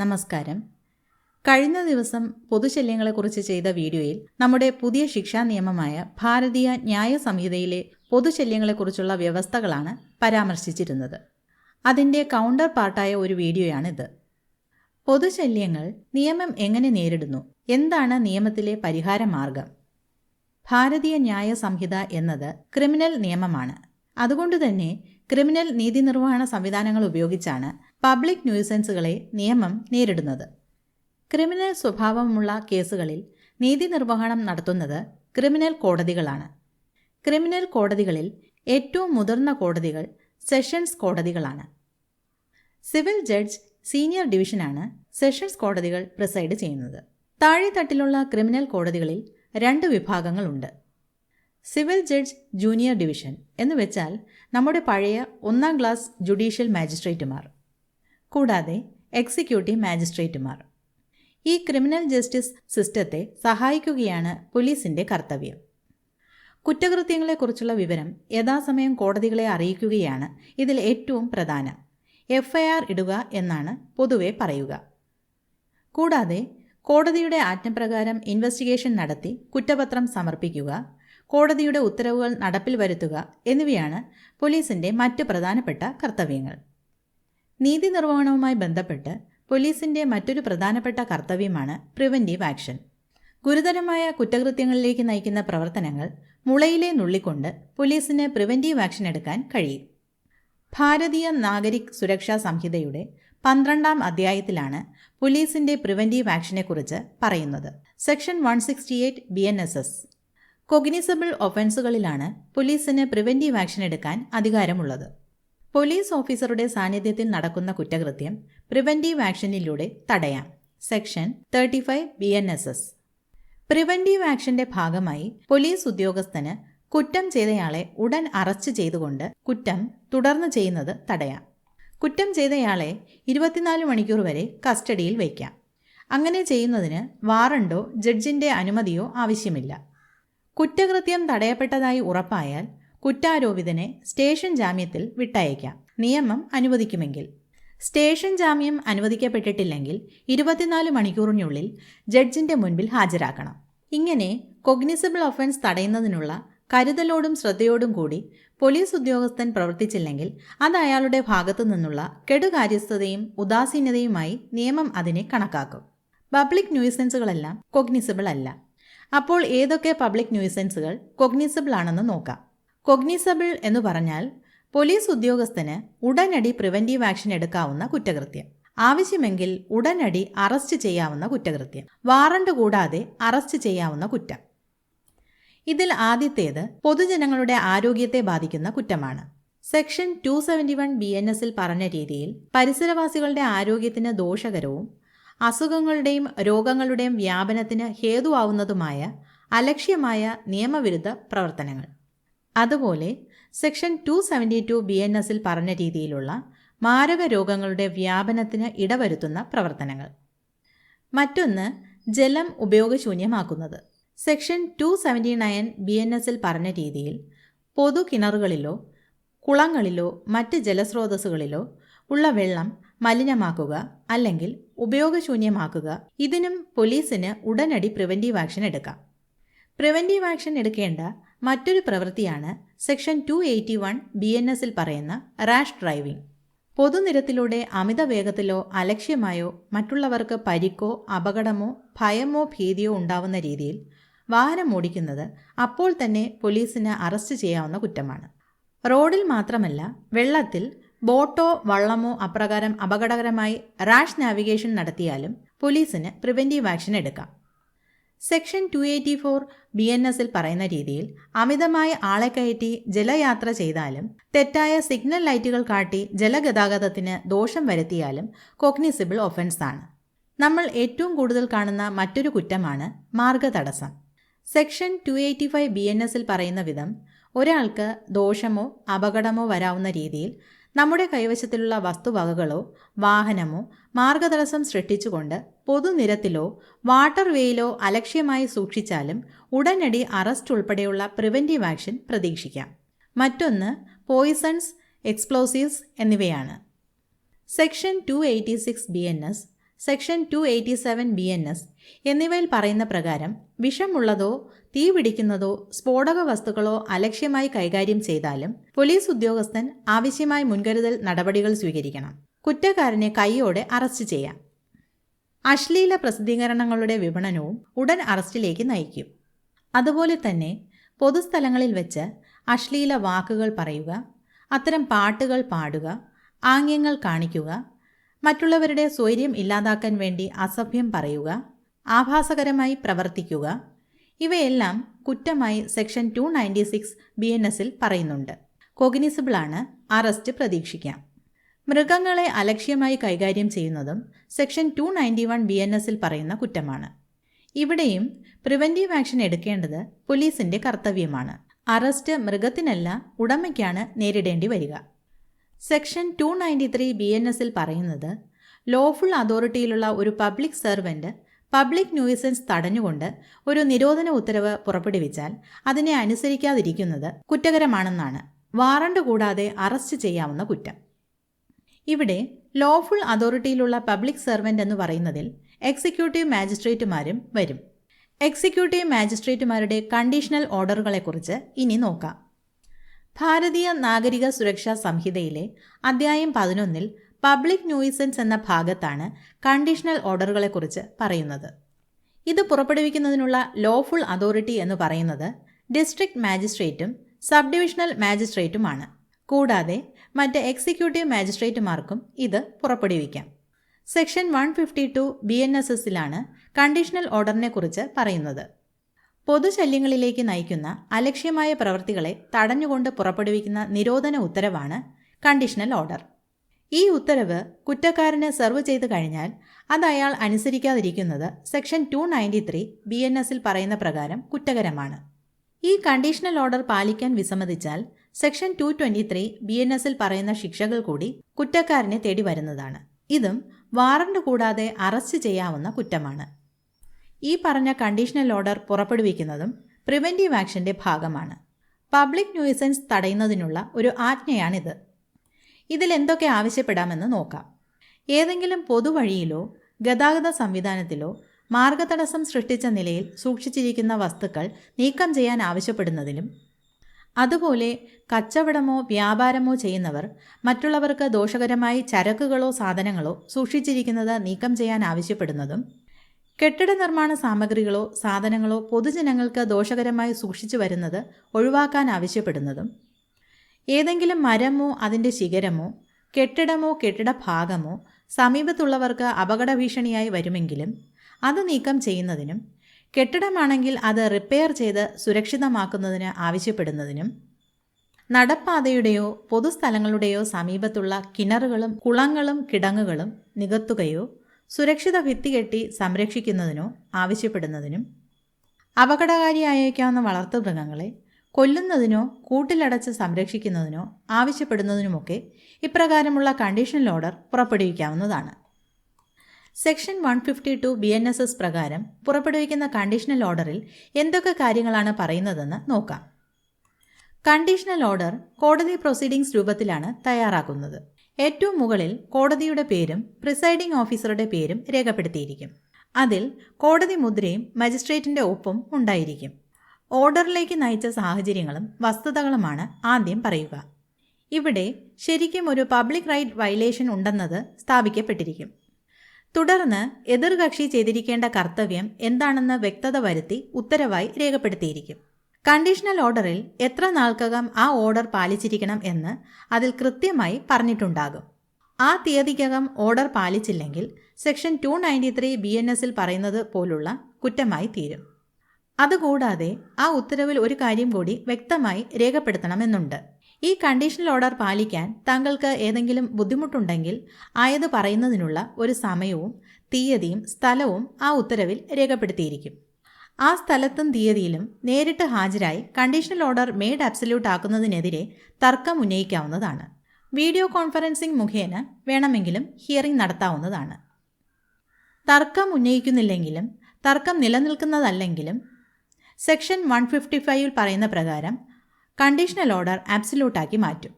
നമസ്കാരം. കഴിഞ്ഞ ദിവസം പൊതുശല്യങ്ങളെക്കുറിച്ച് ചെയ്ത വീഡിയോയിൽ നമ്മുടെ പുതിയ ശിക്ഷാ നിയമമായ ഭാരതീയ ന്യായ സംഹിതയിലെ പൊതുശല്യങ്ങളെക്കുറിച്ചുള്ള വ്യവസ്ഥകളാണ് പരാമർശിച്ചിരുന്നത്. അതിന്റെ കൗണ്ടർ പാർട്ടായ ഒരു വീഡിയോയാണിത്. പൊതുശല്യങ്ങൾ നിയമം എങ്ങനെ നേരിടുന്നു? എന്താണ് നിയമത്തിലെ പരിഹാര മാർഗം ഭാരതീയ ന്യായ സംഹിത എന്നത് ക്രിമിനൽ നിയമമാണ്. അതുകൊണ്ട് തന്നെ ക്രിമിനൽ നീതി നിർവഹണ സംവിധാനങ്ങൾ ഉപയോഗിച്ചാണ് പബ്ലിക് ന്യൂസൻസുകളെ നിയമം നേരിടുന്നത്. ക്രിമിനൽ സ്വഭാവമുള്ള കേസുകളിൽ നീതി നിർവഹണം നടത്തുന്നത് ക്രിമിനൽ കോടതികളാണ്. ക്രിമിനൽ കോടതികളിൽ ഏറ്റവും മുതിർന്ന കോടതികൾ സെഷൻസ് കോടതികളാണ്. സിവിൽ ജഡ്ജ് സീനിയർ ഡിവിഷനാണ് സെഷൻസ് കോടതികൾ പ്രിസൈഡ് ചെയ്യുന്നത്. താഴെത്തട്ടിലുള്ള ക്രിമിനൽ കോടതികളിൽ രണ്ട് വിഭാഗങ്ങളുണ്ട്. സിവിൽ ജഡ്ജ് ജൂനിയർ ഡിവിഷൻ എന്ന് വെച്ചാൽ നമ്മുടെ പഴയ ഒന്നാം ക്ലാസ് ജുഡീഷ്യൽ മാജിസ്ട്രേറ്റുമാർ. കൂടാതെ എക്സിക്യൂട്ടീവ് മാജിസ്ട്രേറ്റുമാർ ഈ ക്രിമിനൽ ജസ്റ്റിസ് സിസ്റ്റത്തെ സഹായിക്കുകയാണ് പോലീസിന്റെ കർത്തവ്യം. കുറ്റകൃത്യങ്ങളെക്കുറിച്ചുള്ള വിവരം യഥാസമയം കോടതികളെ അറിയിക്കുകയാണ് ഇതിൽ ഏറ്റവും പ്രധാനം. എഫ്ഐആർ ഇടുക എന്നാണ് പൊതുവെ പറയുക. കൂടാതെ കോടതിയുടെ ആജ്ഞപ്രകാരം ഇൻവെസ്റ്റിഗേഷൻ നടത്തി കുറ്റപത്രം സമർപ്പിക്കുക കോടതിയുടെ ഉത്തരവുകൾ നടപ്പിൽ വരുത്തുക എന്നിവയാണ് പോലീസിന്റെ മറ്റ് പ്രധാനപ്പെട്ട കർത്തവ്യങ്ങൾ. നീതി നിർവഹണവുമായി ബന്ധപ്പെട്ട് പോലീസിന്റെ മറ്റൊരു പ്രധാനപ്പെട്ട കർത്തവ്യമാണ് പ്രിവെന്റീവ് ആക്ഷൻ. ഗുരുതരമായ കുറ്റകൃത്യങ്ങളിലേക്ക് നയിക്കുന്ന പ്രവർത്തനങ്ങൾ മുളയിലെ നുള്ളിക്കൊണ്ട് പോലീസിന് പ്രിവെന്റീവ് ആക്ഷൻ എടുക്കാൻ കഴിയും. ഭാരതീയ നാഗരിക് സുരക്ഷാ സംഹിതയുടെ പന്ത്രണ്ടാം അധ്യായത്തിലാണ് പോലീസിന്റെ പ്രിവെന്റീവ് ആക്ഷനെക്കുറിച്ച് പറയുന്നത്. Section one sixty eight B N S S. Cognizable ഒഫൻസുകളിലാണ് പോലീസിന് പ്രിവെന്റീവ് ആക്ഷൻ എടുക്കാൻ അധികാരമുള്ളത്. പോലീസ് ഓഫീസറുടെ സാന്നിധ്യത്തിൽ നടക്കുന്ന കുറ്റകൃത്യം പ്രിവന്റീവ് ആക്ഷനിലൂടെ തടയാം. Section thirty five B N S S. Preventive ആക്ഷന്റെ ഭാഗമായി പോലീസ് ഉദ്യോഗസ്ഥന് കുറ്റം ചെയ്തയാളെ ഉടൻ അറസ്റ്റ് ചെയ്തുകൊണ്ട് കുറ്റം തുടർന്ന് ചെയ്യുന്നത് തടയാം. കുറ്റം ചെയ്തയാളെ ഇരുപത്തിനാല് മണിക്കൂർ വരെ കസ്റ്റഡിയിൽ വയ്ക്കാം. അങ്ങനെ ചെയ്യുന്നതിന് വാറണ്ടോ ജഡ്ജിന്റെ അനുമതിയോ ആവശ്യമില്ല. കുറ്റകൃത്യം തടയപ്പെട്ടതായി ഉറപ്പായാൽ കുറ്റാരോപിതനെ സ്റ്റേഷൻ ജാമ്യത്തിൽ വിട്ടയക്കാം. നിയമം അനുവദിക്കുമെങ്കിൽ. സ്റ്റേഷൻ ജാമ്യം അനുവദിക്കപ്പെട്ടിട്ടില്ലെങ്കിൽ ഇരുപത്തിനാല് മണിക്കൂറിനുള്ളിൽ ജഡ്ജിന്റെ മുൻപിൽ ഹാജരാക്കണം. ഇങ്ങനെ കൊഗ്നിസിബിൾ ഒഫൻസ് തടയുന്നതിനുള്ള കരുതലോടും ശ്രദ്ധയോടും കൂടി പോലീസ് ഉദ്യോഗസ്ഥൻ പ്രവർത്തിച്ചില്ലെങ്കിൽ അത് അയാളുടെ ഭാഗത്തു നിന്നുള്ള കെടുകാര്യസ്ഥതയും ഉദാസീനതയുമായി നിയമം അതിനെ കണക്കാക്കും. പബ്ലിക് ന്യൂസൻസുകളെല്ലാം കൊഗ്നിസിബിൾ അല്ല. അപ്പോൾ ഏതൊക്കെ പബ്ലിക് ന്യൂസൻസുകൾ കൊഗ്നിസിബിൾ ആണെന്ന് നോക്കാം. കൊഗ്നിസബിൾ എന്ന് പറഞ്ഞാൽ പോലീസ് ഉദ്യോഗസ്ഥന് ഉടനടി പ്രിവന്റീവ് ആക്ഷൻ എടുക്കാവുന്ന കുറ്റകൃത്യം. ആവശ്യമെങ്കിൽ ഉടനടി അറസ്റ്റ് ചെയ്യാവുന്ന കുറ്റകൃത്യം. വാറണ്ട് കൂടാതെ അറസ്റ്റ് ചെയ്യാവുന്ന കുറ്റം. ഇതിൽ ആദ്യത്തേത് പൊതുജനങ്ങളുടെ ആരോഗ്യത്തെ ബാധിക്കുന്ന കുറ്റമാണ്. Section two seventy one B N എസിൽ പറഞ്ഞ രീതിയിൽ പരിസരവാസികളുടെ ആരോഗ്യത്തിന് ദോഷകരവും അസുഖങ്ങളുടെയും രോഗങ്ങളുടെയും വ്യാപനത്തിന് ഹേതുവാവുന്നതുമായ അലക്ഷ്യമായ നിയമവിരുദ്ധ പ്രവർത്തനങ്ങൾ. അതുപോലെ section two seventy two B N എസിൽ പറഞ്ഞ രീതിയിലുള്ള മാരക രോഗങ്ങളുടെ വ്യാപനത്തിന് ഇടവരുത്തുന്ന പ്രവർത്തനങ്ങൾ. മറ്റൊന്ന് ജലം ഉപയോഗശൂന്യമാക്കുന്നത്. Section two seventy nine B N എസിൽ പറഞ്ഞ രീതിയിൽ പൊതു കിണറുകളിലോ കുളങ്ങളിലോ മറ്റ് ജലസ്രോതസ്സുകളിലോ ഉള്ള വെള്ളം മലിനമാക്കുക അല്ലെങ്കിൽ ഉപയോഗശൂന്യമാക്കുക. ഇതിനും പോലീസിന് ഉടനടി പ്രിവന്റീവ് ആക്ഷൻ എടുക്കാം. പ്രിവന്റീവ് ആക്ഷൻ എടുക്കേണ്ട മറ്റൊരു പ്രവൃത്തിയാണ് section two eighty one B N എസിൽ പറയുന്ന റാഷ് ഡ്രൈവിംഗ്. പൊതുനിരത്തിലൂടെ അമിത വേഗത്തിലോ അലക്ഷ്യമായോ മറ്റുള്ളവർക്ക് പരിക്കോ അപകടമോ ഭയമോ ഭീതിയോ ഉണ്ടാവുന്ന രീതിയിൽ വാഹനം ഓടിക്കുന്നത് അപ്പോൾ തന്നെ പോലീസിന് അറസ്റ്റ് ചെയ്യാവുന്ന കുറ്റമാണ്. റോഡിൽ മാത്രമല്ല വെള്ളത്തിൽ ബോട്ടോ വള്ളമോ അപ്രകാരം അപകടകരമായി റാഷ് നാവിഗേഷൻ നടത്തിയാലും പോലീസിന് പ്രിവെന്റീവ് ആക്ഷൻ എടുക്കാം. Section two eighty four B N എസിൽ പറയുന്ന രീതിയിൽ അമിതമായി ആളെ കയറ്റി ജലയാത്ര ചെയ്താലും തെറ്റായ സിഗ്നൽ ലൈറ്റുകൾ കാട്ടി ജലഗതാഗതത്തിന് ദോഷം വരുത്തിയാലും കോഗ്നിസിബിൾ ഒഫൻസാണ് നമ്മൾ ഏറ്റവും കൂടുതൽ കാണുന്ന മറ്റൊരു കുറ്റമാണ് മാർഗതടസ്സം. Section two eighty five B N എസിൽ പറയുന്ന വിധം ഒരാൾക്ക് ദോഷമോ അപകടമോ വരാവുന്ന രീതിയിൽ നമ്മുടെ കൈവശത്തിലുള്ള വസ്തുവകകളോ വാഹനമോ മാർഗതടസ്സം സൃഷ്ടിച്ചുകൊണ്ട് പൊതുനിരത്തിലോ വാട്ടർ വേയിലോ അലക്ഷ്യമായി സൂക്ഷിച്ചാലും ഉടനടി അറസ്റ്റ് ഉൾപ്പെടെയുള്ള പ്രിവെന്റീവ് ആക്ഷൻ പ്രതീക്ഷിക്കാം. മറ്റൊന്ന് പോയിസൺസ് എക്സ്പ്ലോസീവ്സ് എന്നിവയാണ്. Section two eighty six B N S section two eighty seven B N S എന്നിവയിൽ പറയുന്ന പ്രകാരം വിഷമുള്ളതോ തീ പിടിക്കുന്നതോ സ്ഫോടക വസ്തുക്കളോ അലക്ഷ്യമായി കൈകാര്യം ചെയ്താലും പോലീസ് ഉദ്യോഗസ്ഥൻ ആവശ്യമായ മുൻകരുതൽ നടപടികൾ സ്വീകരിക്കണം. കുറ്റക്കാരനെ കൈയോടെ അറസ്റ്റ് ചെയ്യാം. അശ്ലീല പ്രസിദ്ധീകരണങ്ങളുടെ വിപണനവും ഉടൻ അറസ്റ്റിലേക്ക് നയിക്കും. അതുപോലെ തന്നെ പൊതുസ്ഥലങ്ങളിൽ വെച്ച് അശ്ലീല വാക്കുകൾ പറയുക അത്തരം പാട്ടുകൾ പാടുക ആംഗ്യങ്ങൾ കാണിക്കുക മറ്റുള്ളവരുടെ സ്വൈര്യം ഇല്ലാതാക്കാൻ വേണ്ടി അസഭ്യം പറയുക ആഭാസകരമായി പ്രവർത്തിക്കുക ഇവയെല്ലാം കുറ്റമായി section two ninety six B N എസിൽ പറയുന്നുണ്ട്. കോഗ്നിസിബിളാണ് അറസ്റ്റ് പ്രതീക്ഷിക്കാം. മൃഗങ്ങളെ അലക്ഷ്യമായി കൈകാര്യം ചെയ്യുന്നതും section two ninety one B N എസിൽ പറയുന്ന കുറ്റമാണ്. ഇവിടെയും പ്രിവെന്റീവ് ആക്ഷൻ എടുക്കേണ്ടത് പോലീസിന്റെ കർത്തവ്യമാണ്. അറസ്റ്റ് മൃഗത്തിനല്ല ഉടമയ്ക്കാണ് നേരിടേണ്ടി വരിക. Section two ninety three B N എസിൽ പറയുന്നത് ലോഫുൾ അതോറിറ്റിയിലുള്ള ഒരു പബ്ലിക് സെർവന്റ് പബ്ലിക് ന്യൂസൻസ് തടഞ്ഞുകൊണ്ട് ഒരു നിരോധന ഉത്തരവ് പുറപ്പെടുവിച്ചാൽ അതിനെ അനുസരിക്കാതിരിക്കുന്നത് കുറ്റകരമാണെന്നാണ്. വാറണ്ട് കൂടാതെ അറസ്റ്റ് ചെയ്യാവുന്ന കുറ്റം. ഇവിടെ ലോഫുൾ അതോറിറ്റിയിലുള്ള പബ്ലിക് സെർവന്റ് എന്ന് പറയുന്നതിൽ എക്സിക്യൂട്ടീവ് മാജിസ്ട്രേറ്റുമാരും വരും. എക്സിക്യൂട്ടീവ് മാജിസ്ട്രേറ്റുമാരുടെ കണ്ടീഷണൽ ഓർഡറുകളെക്കുറിച്ച് ഇനി നോക്കാം. ഭാരതീയ നാഗരിക സുരക്ഷാ സംഹിതയിലെ അധ്യായം പതിനൊന്നിൽ പബ്ലിക് ന്യൂയിസൻസ് എന്ന ഭാഗത്താണ് കണ്ടീഷണൽ ഓർഡറുകളെക്കുറിച്ച് പറയുന്നത്. ഇത് പുറപ്പെടുവിക്കുന്നതിനുള്ള ലോഫുൾ അതോറിറ്റി എന്ന് പറയുന്നത് ഡിസ്ട്രിക്ട് മാജിസ്ട്രേറ്റും സബ് ഡിവിഷണൽ മാജിസ്ട്രേറ്റുമാണ്. കൂടാതെ മറ്റ് എക്സിക്യൂട്ടീവ് മാജിസ്ട്രേറ്റുമാർക്കും ഇത് പുറപ്പെടുവിക്കാം. Section one fifty two B N S എസിലാണ് conditional ഓർഡറിനെ കുറിച്ച് പറയുന്നത്. പൊതുശല്യങ്ങളിലേക്ക് നയിക്കുന്ന അലക്ഷ്യമായ പ്രവൃത്തികളെ തടഞ്ഞുകൊണ്ട് പുറപ്പെടുവിക്കുന്ന നിരോധന ഉത്തരവാണ് കണ്ടീഷണൽ ഓർഡർ. ഈ ഉത്തരവ് കുറ്റക്കാരന് സെർവ് ചെയ്തു കഴിഞ്ഞാൽ അത് അയാൾ അനുസരിക്കാതിരിക്കുന്നത് section two ninety three B N എസിൽ പറയുന്ന പ്രകാരം കുറ്റകരമാണ്. ഈ കണ്ടീഷണൽ ഓർഡർ പാലിക്കാൻ വിസമ്മതിച്ചാൽ section two twenty three B N എസിൽ പറയുന്ന ശിക്ഷകൾ കൂടി കുറ്റക്കാരനെ തേടി വരുന്നതാണ്. ഇതും വാറണ്ട് കൂടാതെ അറസ്റ്റ് ചെയ്യാവുന്ന കുറ്റമാണ്. ഈ പറഞ്ഞ കണ്ടീഷണൽ ഓർഡർ പുറപ്പെടുവിക്കുന്നതും പ്രിവെന്റീവ് ആക്ഷന്റെ ഭാഗമാണ്. പബ്ലിക് ന്യൂസൻസ് തടയുന്നതിനുള്ള ഒരു ആജ്ഞയാണിത്. ഇതിൽ എന്തൊക്കെ ആവശ്യപ്പെടാമെന്ന് നോക്കാം. ഏതെങ്കിലും പൊതുവഴിയിലോ ഗതാഗത സംവിധാനത്തിലോ മാർഗതടസ്സം സൃഷ്ടിച്ച നിലയിൽ സൂക്ഷിച്ചിരിക്കുന്ന വസ്തുക്കൾ നീക്കം ചെയ്യാൻ ആവശ്യപ്പെടുന്നതിലും അതുപോലെ കച്ചവടമോ വ്യാപാരമോ ചെയ്യുന്നവർ മറ്റുള്ളവർക്ക് ദോഷകരമായി ചരക്കുകളോ സാധനങ്ങളോ സൂക്ഷിച്ചിരിക്കുന്നത് നീക്കം ചെയ്യാൻ ആവശ്യപ്പെടുന്നതും കെട്ടിട നിർമ്മാണ സാമഗ്രികളോ സാധനങ്ങളോ പൊതുജനങ്ങൾക്ക് ദോഷകരമായി സൂക്ഷിച്ചു വരുന്നത് ഒഴിവാക്കാൻ ആവശ്യപ്പെടുന്നതും ഏതെങ്കിലും മരമോ അതിന്റെ ശിഖരമോ കെട്ടിടമോ കെട്ടിട ഭാഗമോ സമീപത്തുള്ളവർക്ക് അപകട ഭീഷണിയായി വരുമെങ്കിലും അത് നീക്കം ചെയ്യുന്നതിനും കെട്ടിടമാണെങ്കിൽ അത് റിപ്പയർ ചെയ്ത് സുരക്ഷിതമാക്കുന്നതിന് ആവശ്യപ്പെടുന്നതിനും നടപ്പാതയുടെയോ പൊതുസ്ഥലങ്ങളുടെയോ സമീപത്തുള്ള കിണറുകളും കുളങ്ങളും കിടങ്ങുകളും നികത്തുകയോ സുരക്ഷിത ഭിത്തി കെട്ടി സംരക്ഷിക്കുന്നതിനോ ആവശ്യപ്പെടുന്നതിനും അപകടകാരിയായേക്കാവുന്ന വളർത്തുമൃഗങ്ങളെ കൊല്ലുന്നതിനോ കൂട്ടിലടച്ച് സംരക്ഷിക്കുന്നതിനോ ആവശ്യപ്പെടുന്നതിനുമൊക്കെ ഇപ്രകാരമുള്ള conditional order പുറപ്പെടുവിക്കാവുന്നതാണ്. Section one fifty two B N S S പ്രകാരം പുറപ്പെടുവിക്കുന്ന കണ്ടീഷണൽ ഓർഡറിൽ എന്തൊക്കെ കാര്യങ്ങളാണ് പറയുന്നതെന്ന് നോക്കാം. കണ്ടീഷണൽ ഓർഡർ കോടതി പ്രൊസീഡിംഗ്സ് രൂപത്തിലാണ് തയ്യാറാക്കുന്നത്. ഏറ്റവും മുകളിൽ കോടതിയുടെ പേരും പ്രിസൈഡിംഗ് ഓഫീസറുടെ പേരും രേഖപ്പെടുത്തിയിരിക്കും. അതിൽ കോടതി മുദ്രയും മജിസ്ട്രേറ്റിന്റെ ഒപ്പും ഉണ്ടായിരിക്കും. ഓർഡറിലേക്ക് നയിച്ച സാഹചര്യങ്ങളും വസ്തുതകളുമാണ് ആദ്യം പറയുക. ഇവിടെ ശരിക്കും ഒരു പബ്ലിക് റൈറ്റ് വയലേഷൻ ഉണ്ടെന്നത് സ്ഥാപിക്കപ്പെട്ടിരിക്കും. തുടർന്ന് എതിർകക്ഷി ചെയ്തിരിക്കേണ്ട കർത്തവ്യം എന്താണെന്ന് വ്യക്തത വരുത്തി ഉത്തരവായി രേഖപ്പെടുത്തിയിരിക്കും. കണ്ടീഷണൽ ഓർഡറിൽ എത്ര നാൾക്കകം ആ ഓർഡർ പാലിച്ചിരിക്കണം എന്ന് അതിൽ കൃത്യമായി പറഞ്ഞിട്ടുണ്ടാകും. ആ തീയതിക്കകം order പാലിച്ചില്ലെങ്കിൽ section two ninety three B N എസിൽ പറയുന്നത് പോലുള്ള കുറ്റമായി തീരും. അതുകൂടാതെ ആ ഉത്തരവിൽ ഒരു കാര്യം കൂടി വ്യക്തമായി രേഖപ്പെടുത്തണമെന്നുണ്ട്. ഈ കണ്ടീഷണൽ ഓർഡർ പാലിക്കാൻ താങ്കൾക്ക് ഏതെങ്കിലും ബുദ്ധിമുട്ടുണ്ടെങ്കിൽ ആയത് പറയുന്നതിനുള്ള ഒരു സമയവും തീയതിയും സ്ഥലവും ആ ഉത്തരവിൽ രേഖപ്പെടുത്തിയിരിക്കും. ആ സ്ഥലത്തും തീയതിയിലും നേരിട്ട് ഹാജരായി കണ്ടീഷണൽ ഓർഡർ മെയ്ഡ് അബ്സല്യൂട്ട് ആക്കുന്നതിനെതിരെ തർക്കം ഉന്നയിക്കാവുന്നതാണ്. വീഡിയോ കോൺഫറൻസിംഗ് മുഖേന വേണമെങ്കിലും ഹിയറിംഗ് നടത്താവുന്നതാണ്. തർക്കം ഉന്നയിക്കുന്നില്ലെങ്കിലും തർക്കം നിലനിൽക്കുന്നതല്ലെങ്കിലും സെക്ഷൻ വൺ ഫിഫ്റ്റി ഫൈവിൽ പറയുന്ന പ്രകാരം കണ്ടീഷണൽ ഓർഡർ ആബ്സല്യൂട്ടാക്കി മാറ്റും.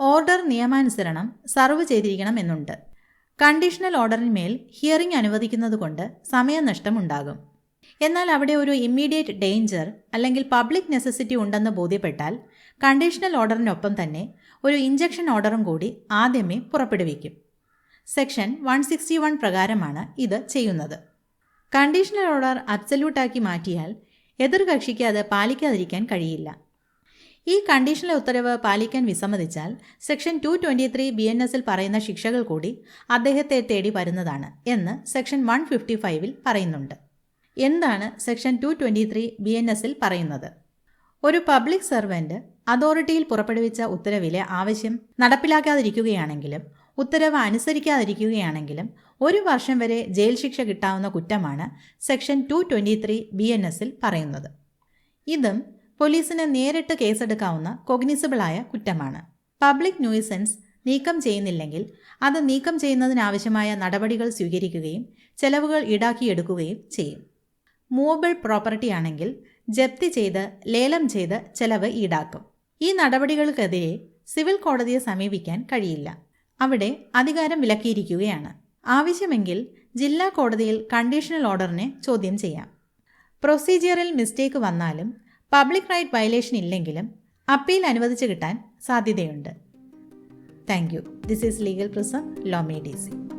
ഓർഡർ നിയമാനുസരണം സർവ് ചെയ്തിരിക്കണം എന്നുണ്ട്. കണ്ടീഷണൽ ഓർഡറിന്മേൽ ഹിയറിംഗ് അനുവദിക്കുന്നതുകൊണ്ട് സമയനഷ്ടമുണ്ടാകും എന്നാൽ അവിടെ ഒരു ഇമ്മീഡിയറ്റ് ഡേഞ്ചർ അല്ലെങ്കിൽ പബ്ലിക് നെസസിറ്റി ഉണ്ടെന്ന് ബോധ്യപ്പെട്ടാൽ കണ്ടീഷണൽ ഓർഡറിനൊപ്പം തന്നെ ഒരു ഇഞ്ചക്ഷൻ ഓർഡറും കൂടി ആദ്യമേ പുറപ്പെടുവിക്കും. സെക്ഷൻ വൺ സിക്സ്റ്റി വൺ പ്രകാരമാണ് ഇത് ചെയ്യുന്നത്. കണ്ടീഷണൽ ഓർഡർ അബ്സല്യൂട്ടാക്കി മാറ്റിയാൽ എതിർകക്ഷിക്ക് അത് പാലിക്കാതിരിക്കാൻ കഴിയില്ല. ഈ കണ്ടീഷണൽ ഉത്തരവ് പാലിക്കാൻ വിസമ്മതിച്ചാൽ section two twenty three B N എസിൽ പറയുന്ന ശിക്ഷകൾ കൂടി അദ്ദേഹത്തെ തേടി വരുന്നതാണ് എന്ന് സെക്ഷൻ വൺ ഫിഫ്റ്റി ഫൈവിൽ പറയുന്നുണ്ട്. എന്താണ് section two twenty three B N എസിൽ പറയുന്നത്? ഒരു പബ്ലിക് സർവന്റ് അതോറിറ്റിയിൽ പുറപ്പെടുവിച്ച ഉത്തരവിലെ ആവശ്യം നടപ്പിലാക്കാതിരിക്കുകയാണെങ്കിലും ഉത്തരവ് അനുസരിക്കാതിരിക്കുകയാണെങ്കിലും ഒരു വർഷം വരെ ജയിൽ ശിക്ഷ കിട്ടാവുന്ന കുറ്റമാണ് section two twenty three B N എസിൽ പറയുന്നത്. ഇതും പോലീസിന് നേരിട്ട് കേസെടുക്കാവുന്ന കൊഗ്നിസിബിളായ കുറ്റമാണ്. പബ്ലിക് ന്യൂയിസൻസ് നീക്കം ചെയ്യുന്നില്ലെങ്കിൽ അത് നീക്കം ചെയ്യുന്നതിനാവശ്യമായ നടപടികൾ സ്വീകരിക്കുകയും ചെലവുകൾ ഈടാക്കിയെടുക്കുകയും ചെയ്യും. മൂവബിൾ പ്രോപ്പർട്ടി ആണെങ്കിൽ ജപ്തി ചെയ്ത് ലേലം ചെയ്ത് ചെലവ് ഈടാക്കും. ഈ നടപടികൾക്കെതിരെ സിവിൽ കോടതിയെ സമീപിക്കാൻ കഴിയില്ല. അവിടെ അധികാരം വിലക്കിയിരിക്കുകയാണ്. ആവശ്യമെങ്കിൽ ജില്ലാ കോടതിയിൽ കണ്ടീഷണൽ ഓർഡറിനെ ചോദ്യം ചെയ്യാം. പ്രൊസീജിയറിൽ മിസ്റ്റേക്ക് വന്നാലും പബ്ലിക് റൈറ്റ് വയലേഷൻ ഇല്ലെങ്കിലും അപ്പീൽ അനുവദിച്ചു കിട്ടാൻ സാധ്യതയുണ്ട്. Thank you. This is legal prism ലോമി D C.